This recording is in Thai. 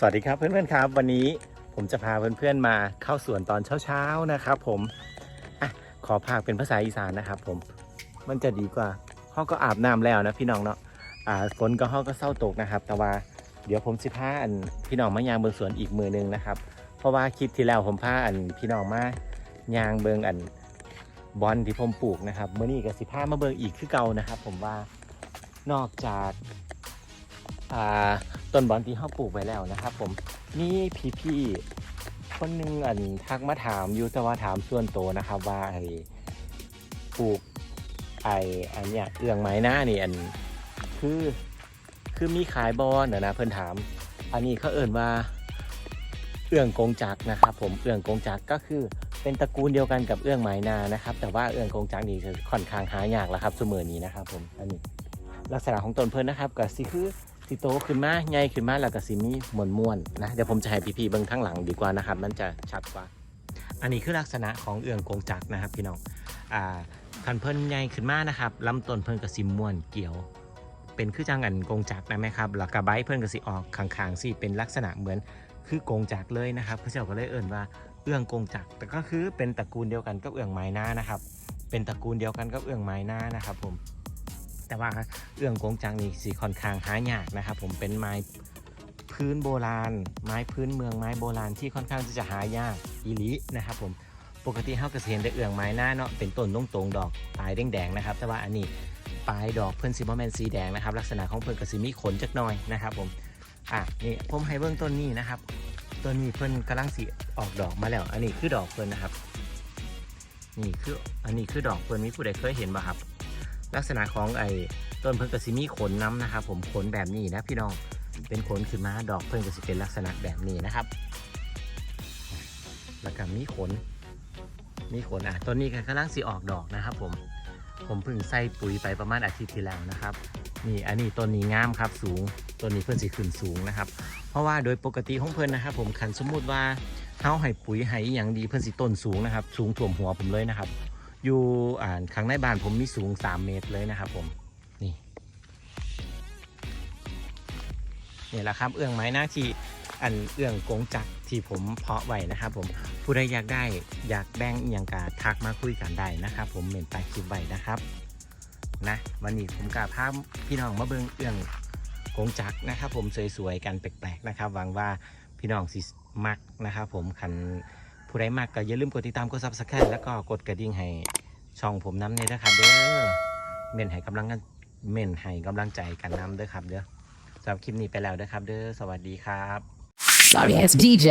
สวัสดีครับเพื่อนๆครับ วันนี้ผมจะพาเพื่อนๆมาเข้าสวนตอนเช้าๆนะครับ ผมอะขอพากเป็นภาษาอีสานนะครับผมมันจะดีกว่าห้องก็อาบน้ำแล้วนะพี่น้องเนาะอ่าฝนก็ห้องก็เศร้าตกนะครับ แต่ว่าเดี๋ยวผมสิพาอันพี่น้องมายางเบิงสวนอีกมือหนึงนะครับ เพราะว่าคลิปที่แล้วผมพาอันพี่น้องมายางเบิงอันบอลที่ผมปลูกนะครับเมื่อนี้ก็สิพามาเบิงอีกคือเก่านะครับ ผมว่านอกจากอ่า ต้นบอลที่เขาปลูกไว้แล้วนะครับ ผมมีพี่ๆคนหนึงอันทักมาถามอยู่แต่ว่าถามส่วนตัวนะครับว่าไอ้ปลูกไอ้อันเนี้ยเอื้องไม้หน้านี่อันคือคือมีขายบอลนะนะเพื่อนถาม อันนี้เขาเอ่นว่าเอื้องกงจักนะครับ ผมเอื้องกงจักก็คือเป็นตระกูลเดียวกันกับเอื้องไม้นานะครับ แต่ว่าเอื้องกงจักนี่คือค่อนข้างหายากแล้วครับเสมอนี้นะครับ ผมอันนี้ลักษณะของต้นเพิ่นนะครับก็สิคือ สิโตขึ้นมาใหญ่ขึ้นมาแล้วก็สิมีมวนม่วนนะเดี๋ยวผมจะให้พี่ๆเบิ่งข้างหลังดีกว่านะครับ มันจะชัดกว่า อันนี้คือลักษณะของเอื้องกงจักนะครับ พี่น้องอ่าคันเพิ่นใหญ่ขึ้นมานะครับลำต้นเพิ่นก็สิม่วนเกี่ยว เป็นคือจังอันกงจักนะไหมครับแล้วก็ใบเพิ่นก็สิออกข้างๆสิเป็นลักษณะเหมือนคือกงจักเลยนะครับเขาเจ้าก็เลยเอิ่นว่าเอื้องกงจักแต่ก็คือเป็นตระกูลเดียวกันกับเอื้องไม้หน้านะครับ เป็นตระกูลเดียวกันกับเอื้องไม้หน้านะครับผม แต่ว่าเอื้องกงจังนี่สีค่อนข้างหายากนะครับ ผมเป็นไม้พื้นโบราณ ไม้พื้นเมืองไม้โบราณที่ค่อนข้างที่จะหายากอีลีนะครับ ผมปกติเฮาก็สิเห็นแต่เอื้องไม้หน้าเนาะเป็นต้นตรงๆดอกปลายแดงๆนะครับ แต่ว่าอันนี้ปลายดอกเพิ่นสิบ่แมนสีแดงนะครับ ลักษณะของเพิ่อนก็สิมีขนจักหน่อยนะครับ ผมอะนี่ผมให้เบื้องต้นนี้นะครับต้นนี้เพิ่นกำลังสิออกดอกมาแล้ว อันนี้คือดอกเพิ่นนะครับ นี่คืออันนี้คือดอกเพิ่นมีผู้ใดเคยเห็นบ่ครับ ลักษณะของไอ้ต้นเพิ่นกระสิมีขนน้ำนะครับ ผมขนแบบนี้นะพี่น้องเป็นขนขึ้นมาดอกเพิ่นกระสิเป็นลักษณะแบบนี้นะครับ แล้วก็มีขน มีขนอะต้นนี้กำลังสิออกดอกนะครับ ผมผมเพิ่งใส่ปุ๋ยไปประมาณอาทิตย์ที่แล้วนะครับนี่อันนี้ต้นนี้งามครับสูงต้นนี้เพิ่นสิขึ้นสูงนะครับ เพราะว่าโดยปกติของเพิ่นนะครับ ผมคันสมมุติว่าเฮาให้ปุ๋ยให้อย่างดีเพิ่นสิต้นสูงนะครับ สูงท่วมหัวผมเลยนะครับ อยู่อ่าข้างในบ้านผมมีสูง 3 เมตรเลยนะครับผม นี่นี่แหละครับเอื้องไม้หน้าที่อันเอื้องกงจักที่ผมเพาะไว้นะครับผมผู้ใดอยากได้อยากแบ่งอย่างกาทักมาคุยกันได้นะครับ ผมเหม็นต้คลิปไว้นะครับนะวันนี้ผมกาพาพพี่น้องมาเบิ่งเอื้องกงจักนะครับ ผมสวยๆกันแปลกๆนะครับหวังว่าพี่น้องสิมักนะครับ ผมคัน ผู้ใดมากก็อย่าลืมกดติดตามกดซับสไครต์แล้วก็กดกระดิ่งให้ช่องผมน้ำเนี่ยนะครับเด้อเม่นให้กำลังเม่นให้กำลังใจกันน้ำเด้อครับเด้อสำหรับคลิปนี้ไปแล้วเด้อครับ เด้อสวัสดีครับ Sorry ass DJ.